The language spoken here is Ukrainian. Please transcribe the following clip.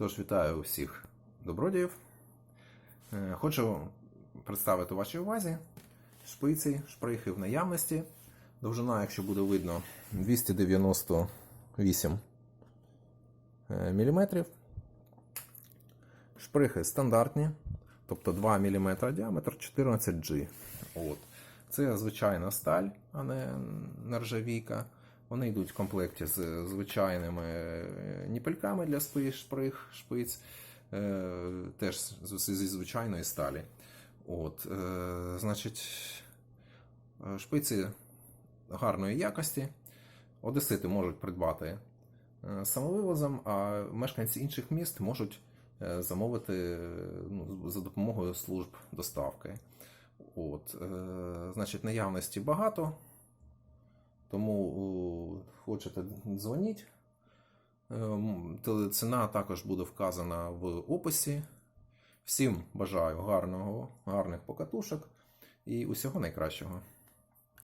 Тож вітаю усіх добродіїв. Е, Хочу представити вашій увазі шпиці, шприхи в наявності. Довжина, якщо буде видно, 298 мм. Шприхи стандартні, тобто 2 мм діаметр 14G. От. Це звичайна сталь, а не нержавійка. Вони йдуть в комплекті з звичайними е, ніпельками для спи- шприх, шпиць, е, теж зі звичайної сталі. От, е, значить, шпиці гарної якості. Одесити можуть придбати самовивозом, а мешканці інших міст можуть замовити ну, за допомогою служб доставки. От, значить, наявності багато. Тому хочете дзвоніть. Е, м, теле- Ціна також буде вказана в описі. Всім бажаю гарного, гарних покатушок і усього найкращого.